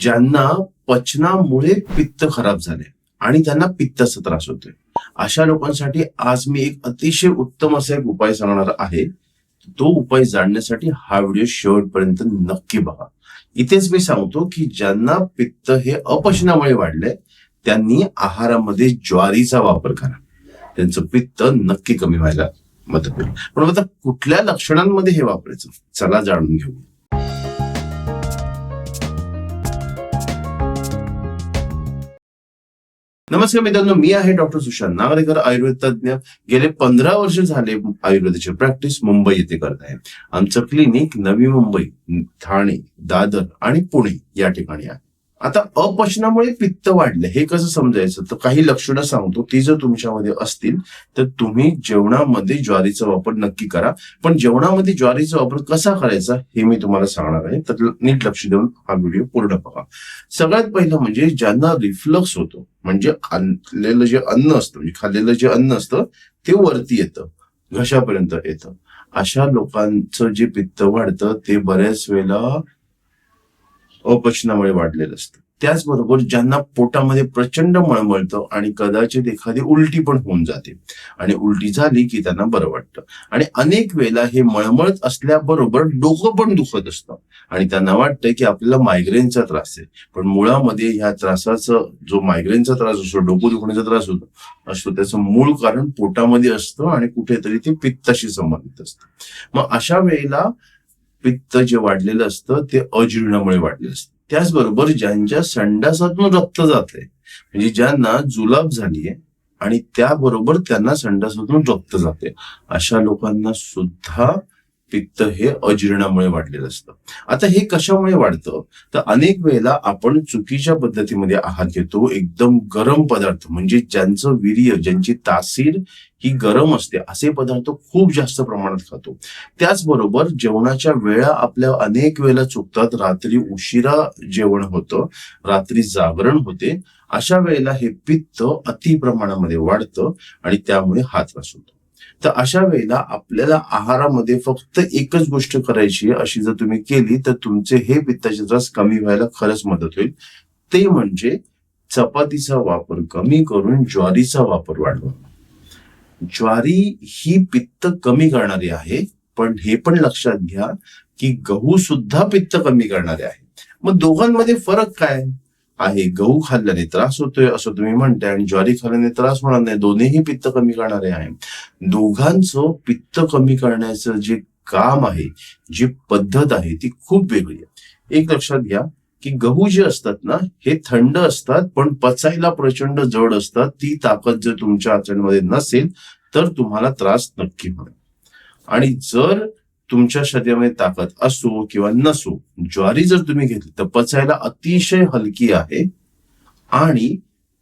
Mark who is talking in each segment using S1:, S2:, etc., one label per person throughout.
S1: ज्यांना पचनामुळे पित्त खराब झाले आणि त्यांना पित्ताचा त्रास होतोय. अशा लोकांसाठी आज मी एक अतिशय उत्तम असा एक उपाय सांगणार आहे. तो उपाय जाणण्यासाठी हा व्हिडिओ शेवटपर्यंत नक्की बघा. इथेच मी सांगतो की ज्यांना पित्त हे अपचनामुळे वाढलंय त्यांनी आहारामध्ये ज्वारीचा वापर करा. त्यांचं पित्त नक्की कमी व्हायला मदत होईल. पण आता कुठल्या लक्षणांमध्ये हे वापरायचं? चला जाणून घेऊ. नमस्कार मित्रांनो मी आहे डॉक्टर सुशांत नागरेकर आयुर्वेद तज्ज्ञ. गेले पंधरा वर्ष झाले आयुर्वेदाची प्रॅक्टिस मुंबई येथे करत आहे. आमचं क्लिनिक नवी मुंबई ठाणे दादर आणि पुणे या ठिकाणी आहे. आता अपचनामुळे पित्त वाढले. हे कसं समजायचं? तर काही लक्षणं सांगतो. ती जर तुमच्यामध्ये असतील तर तुम्ही जेवणामध्ये ज्वारीचा वापर नक्की करा. पण जेवणामध्ये ज्वारीचा वापर कसा करायचा हे मी तुम्हाला सांगणार आहे. तर नीट लक्ष देऊन हा व्हिडिओ पूर्ण बघा. सगळ्यात पहिलं म्हणजे ज्यांना रिफ्लक्स होतो म्हणजे खाल्लेलं जे अन्न असतं म्हणजे खाल्लेलं जे अन्न असतं ते वरती येतं घशापर्यंत येतं. अशा लोकांचं जे पित्त वाढतं ते बऱ्याच वेळेला अपचनामुळे वाढलेलं असतं. त्याचबरोबर ज्यांना पोटामध्ये प्रचंड मळमळतं आणि कदाचित एखादी उलटी पण होऊन जाते. आणि उलटी झाली की त्यांना बरं वाटतं. आणि अनेक वेळेला हे मळमळत असल्याबरोबर डोकं पण दुखत असतं. आणि त्यांना वाटतं की आपल्याला मायग्रेनचा त्रास आहे. पण मुळामध्ये ह्या त्रासाचं जो मायग्रेनचा त्रास असतो डोकं दुखण्याचा त्रास होतो असतो त्याचं मूळ कारण पोटामध्ये असतं आणि कुठेतरी ते पित्ताशी संबंधित असतं. मग अशा वेळेला पित्त जे वाढलेलं असतं ते अजीर्णामुळे वाढलेलं असतं. त्याचबरोबर ज्यांच्या संडासातून रक्त जात आहे म्हणजे ज्यांना जुलाब झालीये आणि त्याबरोबर त्यांना संडासातून रक्त जाते अशा लोकांना सुद्धा पित्त हे अजीर्णामुळे वाढलेलं असतं. आता हे कशामुळे वाढतं? तर अनेक वेळेला आपण चुकीच्या पद्धतीमध्ये आहार घेतो एकदम गरम पदार्थ म्हणजे ज्यांचं वीर्य ज्यांची तासीर ही गरम असते असे पदार्थ खूप जास्त प्रमाणात खातो. त्याचबरोबर जेवणाच्या वेळा आपल्या अनेक वेळेला चुकतात रात्री उशिरा जेवण होतं रात्री जागरण होते अशा वेळेला हे पित्त अति प्रमाणामध्ये वाढतं आणि त्यामुळे हात त्रास होतो. तर अशा वेळेला आपल्याला आहारामध्ये फक्त एकच गोष्ट करायची अशी जर तुम्ही केली तर तुमचे हे पित्ताचे त्रास कमी व्हायला खरंच मदत होईल. ते म्हणजे चपातीचा वापर कमी करून ज्वारीचा वापर वाढवा. ज्वारी ही पित्त कमी करणारी आहे पण हे पण लक्षात घ्या की गहू सुद्धा पित्त कमी करणारे आहे. मग दोघांमध्ये फरक काय? आहे. गहू खाल्ल्याने त्रास होतोय असं तुम्ही म्हणताय आणि ज्वारी खाल्ल्याने त्रास होणार नाही. दोन्हीही पित्त कमी करणारे आहे. दोघांचं पित्त कमी करण्याचं जे काम आहे जी पद्धत आहे ती खूप वेगळी आहे. एक लक्षात घ्या की गहू जे असतात ना हे थंड असतात पण पचायला प्रचंड जड असतात. ती ताकद जर तुमच्या आचरणमध्ये नसेल तर तुम्हाला त्रास नक्की होणार. आणि जर तुमच्या शरीरामध्ये ताकद असो किंवा नसो ज्वारी जर तुम्ही घेतली तर पचायला अतिशय हलकी आहे आणि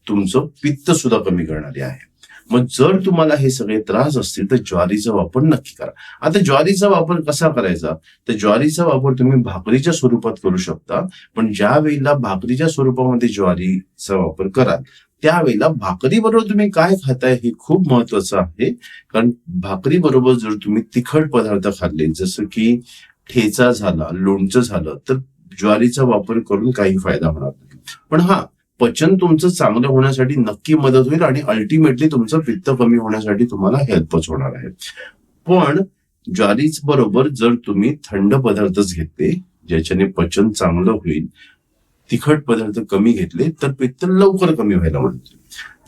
S1: तुमचं पित्त सुद्धा कमी करणारी आहे. मग जर तुम्हाला हे सगळे त्रास असतील तर ज्वारीचा वापर नक्की करा. आता ज्वारीचा वापर कसा करायचा? तर ज्वारीचा वापर तुम्ही भाकरीच्या स्वरूपात करू शकता पण ज्या वेळेला भाकरीच्या स्वरूपामध्ये ज्वारीचा वापर कराल त्यावेळेला भाकरी बरोबर तुम्ही काय खाताय हे खूप महत्वाचं आहे. कारण भाकरी बरोबर जर तुम्ही तिखट पदार्थ खाल्ले जसं की ठेचा झाला लोणचं झालं तर ज्वारीचा वापर करून काही फायदा होणार नाही. पण हा पचन तुमचं चांगलं होण्यासाठी नक्की मदत होईल आणि अल्टिमेटली तुमचं पित्त कमी होण्यासाठी तुम्हाला हेल्पच होणार आहे. पण ज्वारीच बरोबर जर तुम्ही थंड पदार्थच घेतले ज्याच्याने पचन चांगलं होईल तिखट पदार्थ कमी घेतले तर पित्त लवकर कमी व्हायला म्हणते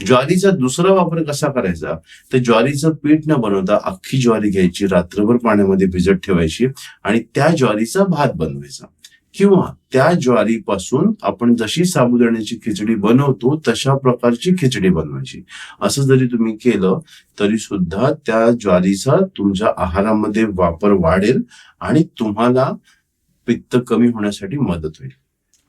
S1: ज्वारीचा दुसरा वापर कसा करायचा? तर ज्वारीचं पीठ न बनवता अख्खी ज्वारी घ्यायची रात्रभर पाण्यामध्ये भिजत ठेवायची आणि त्या ज्वारीचा भात बनवायचा. किंवा त्या ज्वारीपासून आपण जशी साबुदाण्याची खिचडी बनवतो तशा प्रकारची खिचडी बनवायची. असं जरी तुम्ही केलं तरी सुद्धा त्या ज्वारीचा तुमच्या आहारामध्ये वापर वाढेल आणि तुम्हाला पित्त कमी होण्यासाठी मदत होईल.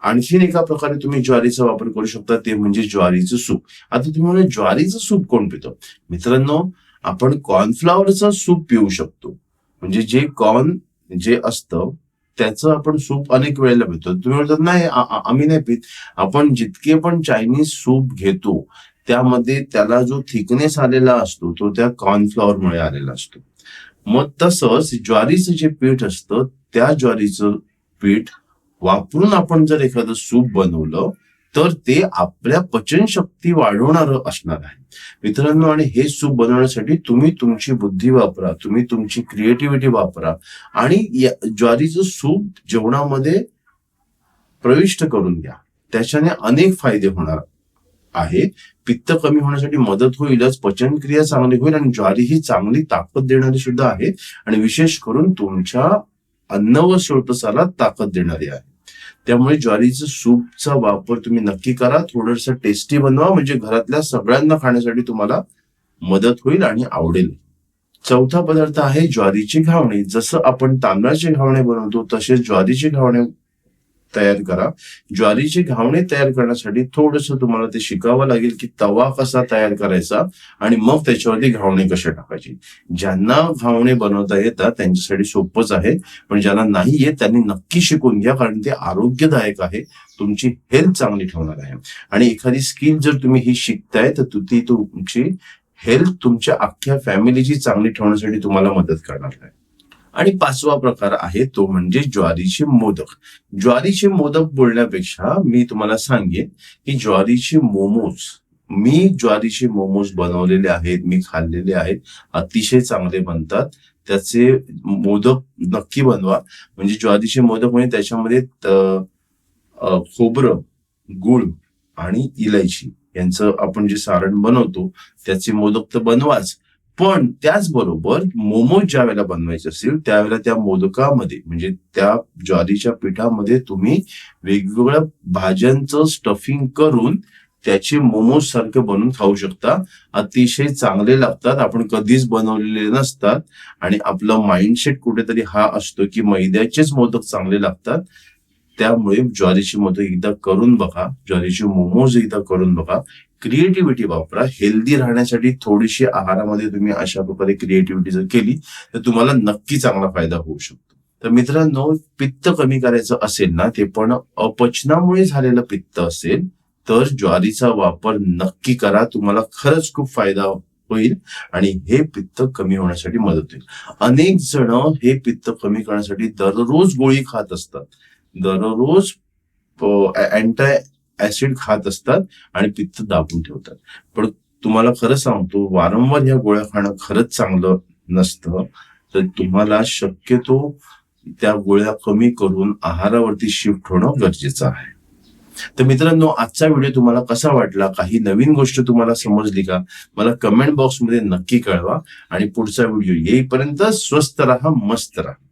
S1: आणखीन एका प्रकारे तुम्ही ज्वारीचा वापर करू शकता ते म्हणजे ज्वारीचं सूप. आता तुम्ही म्हणा ज्वारीचं सूप कोण पितो? मित्रांनो आपण कॉर्नफ्लॉवरचं सूप पिऊ शकतो. म्हणजे जे कॉर्न जे असतं त्याचं आपण सूप अनेक वेळेला पितो. तुम्ही म्हणतात नाही आम्ही नाही पित. आपण जितके पण चायनीज सूप घेतो त्यामध्ये त्याला जो थिकनेस आलेला असतो तो त्या कॉर्नफ्लॉवर मुळे आलेला असतो. मग तसंच ज्वारीचं जे पीठ असतं त्या ज्वारीचं पीठ वापरून आपण जर एखादं सूप बनवलं तर ते आपल्या पचनशक्ती वाढवणार असणार आहे. मित्रांनो आणि हे सूप बनवण्यासाठी तुम्ही तुमची बुद्धी वापरा तुम्ही तुमची क्रिएटिव्हिटी वापरा आणि ज्वारीचं सूप जेवणामध्ये प्रविष्ट करून घ्या. त्याच्याने अनेक फायदे होणार आहे पित्त कमी होण्यासाठी मदत होईलच पचनक्रिया चांगली होईल आणि ज्वारी ही चांगली ताकद देणारी सुद्धा आहे आणि विशेष करून तुमच्या अन्न व श्रोतसाला ताकद देणारी आहे. त्यामुळे ज्वारीचं सूपचा वापर तुम्ही नक्की करा. थोडस टेस्टी बनवा. म्हणजे घरातल्या सगळ्यांना खाण्यासाठी तुम्हाला मदत होईल आणि आवडेल. चौथा पदार्थ आहे ज्वारीची घावणे. जसं आपण तांदळाचे घावणे बनवतो तसेच ज्वारीचे घावणे तयार करा. ज्वारीचे घावणे तयार करण्यासाठी थोडस तुम्हाला ते शिकावं लागेल की तवा कसा तयार करायचा आणि मग त्याच्यावरती घावणे कसे टाकायचे. ज्यांना घावणे बनवता येतात त्यांच्यासाठी सोपंच आहे. पण ज्यांना नाही येत त्यांनी नक्की शिकून घ्या कारण ते आरोग्यदायक आहे. तुमची हेल्थ चांगली ठेवणार आहे. आणि एखादी स्किल जर तुम्ही ही शिकताय तर ती तुमची हेल्थ तुमच्या अख्ख्या फॅमिलीची चांगली ठेवण्यासाठी तुम्हाला मदत करणार आहे. आणि पाचवा प्रकार आहे तो म्हणजे ज्वारीचे मोदक. ज्वारीचे मोदक बोलण्यापेक्षा मी तुम्हाला सांगेन की ज्वारीचे मोमोज मी ज्वारीचे मोमोज बनवलेले आहेत मी खाल्लेले आहेत अतिशय चांगले बनतात. त्याचे मोदक नक्की बनवा. म्हणजे ज्वारीचे मोदक म्हणजे त्याच्यामध्ये त- खोबरं गुळ आणि इलायची यांचं आपण जे सारण बनवतो त्याचे मोदक तर बनवाच. पण त्याचबरोबर मोमोज ज्या वेळेला बनवायचे असेल त्यावेळेला त्या मोदकामध्ये म्हणजे त्या ज्वारीच्या पिठामध्ये तुम्ही वेगवेगळ्या भाज्यांचं स्टफिंग करून त्याचे मोमोज सारखे बनवून खाऊ शकता. अतिशय चांगले लागतात. आपण कधीच बनवलेले नसतात. आणि आपलं माइंडसेट कुठेतरी हा असतो की मैद्याचेच मोदक चांगले लागतात. त्यामुळे ज्वारीची मोदक एकदा करून बघा. ज्वारीचे मोमोज एकदा करून बघा. क्रिएटिव्हिटी वापरा. हेल्दी राहण्यासाठी थोडीशी आहारामध्ये तुम्ही अशा प्रकारे क्रिएटिव्हिटी जर केली तर तुम्हाला नक्की चांगला फायदा होऊ शकतो. तर मित्रांनो पित्त कमी करायचं असेल ना ते पण अपचनामुळे झालेलं पित्त असेल तर ज्वारीचा वापर नक्की करा. तुम्हाला खरंच खूप फायदा होईल आणि हे पित्त कमी होण्यासाठी मदत होईल. अनेक जण हे पित्त कमी करण्यासाठी दररोज गोळी खात असतात. दररोज अँटाय ऍसिड खात असतात आणि पित्त दाबून ठेवतात. पण तुम्हाला खरं सांगतो वारंवार या गोळ्या खाणं खरंच चांगलं नसतं. तर तुम्हाला शक्यतो त्या गोळ्या कमी करून आहारावरती शिफ्ट होणं गरजेचं आहे. तर मित्रांनो आजचा व्हिडिओ तुम्हाला कसा वाटला? काही नवीन गोष्ट तुम्हाला समजली का? मला कमेंट बॉक्समध्ये नक्की कळवा आणि पुढचा व्हिडिओ येईपर्यंत स्वस्त राहा मस्त राहा.